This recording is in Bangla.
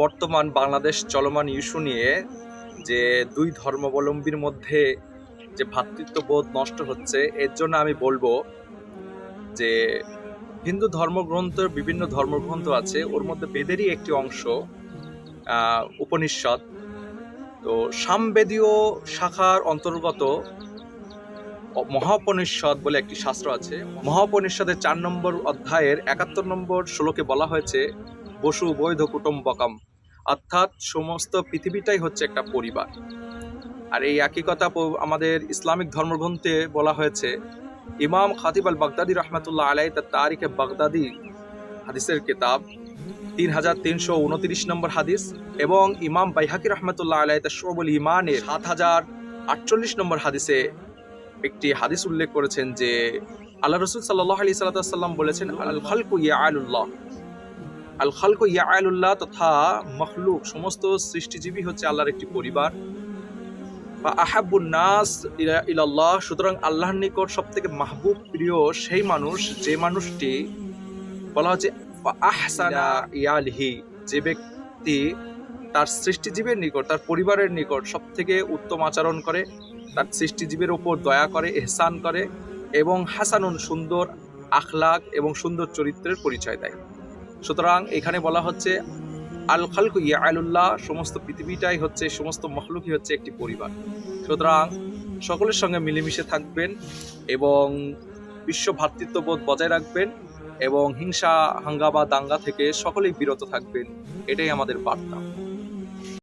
বর্তমান বাংলাদেশ চলমান ইস্যু নিয়ে যে দুই ধর্মাবলম্বীর মধ্যে যে ভ্রাতৃত্ববোধ নষ্ট হচ্ছে, এর জন্য আমি বলব যে হিন্দু ধর্মগ্রন্থের বিভিন্ন ধর্মগ্রন্থ আছে, ওর মধ্যে বেদেরই একটি অংশ উপনিষদ। তো সামবেদীয় শাখার অন্তর্গত মহাপনিষদ বলে একটি শাস্ত্র আছে। মহাপনিষদের চার নম্বর অধ্যায়ের একাত্তর নম্বর শ্লোকে বলা হয়েছে, বসু বৈধ কুটুম্বকম। অর্থাৎ সমস্ত পৃথিবীটাই হচ্ছে একটা পরিবার। আর এই একই কথা আমাদের ইসলামিক ধর্মগ্রন্থে বলা হয়েছে, ইমাম খাতিব আল বাগদাদি রহমতুল্লাহ আলাই তার তারিখে বাগদাদি হাদিসের কিতাব, তিন হাজার তিনশো উনত্রিশ নম্বর হাদিস এবং ইমাম বাইহাকি রহমতুল্লাহ আলাই তার শোবল ইমানে সাত হাজার আটচল্লিশ নম্বর হাদিসে একটি হাদিস উল্লেখ করেছেন যে, আল্লাহ রসুল সাল্লাহ আলি সাল্লাম বলেছেন আল খালকু ইয়া আলুল্লাহ আল খালকু ইয়া আলুল্লাহ তথা মখলুক, সমস্ত সৃষ্টিজীবী হচ্ছে আল্লাহর একটি পরিবার। বা আহাবুন নাস ইলা- ইলাল্লাহ, সুতরাং আল্লাহর নিকট সব থেকে মাহবুব, প্রিয় সেই মানুষ, যে মানুষটি বলা হচ্ছে আহসানা ইয়ালহি যে ব্যক্তি তার সৃষ্টিজীবের নিকট, তার পরিবারের নিকট সব থেকে উত্তম আচরণ করে, তার সৃষ্টিজীবের ওপর দয়া করে, এহসান করে এবং হাসানুন সুন্দর আখলাক এবং সুন্দর চরিত্রের পরিচয় দেয়। সুতরাং এখানে বলা হচ্ছে, আল খালকু ইয়া আলুল্লাহ সমস্ত পৃথিবীটাই হচ্ছে, সমস্ত মখলুকই হচ্ছে একটি পরিবার। সুতরাং সকলের সঙ্গে মিলেমিশে থাকবেন এবং বিশ্ব ভ্রাতৃত্ববোধ বজায় রাখবেন এবং হিংসা, হাঙ্গামা, দাঙ্গা থেকে সকলেই বিরত থাকবেন। এটাই আমাদের বার্তা।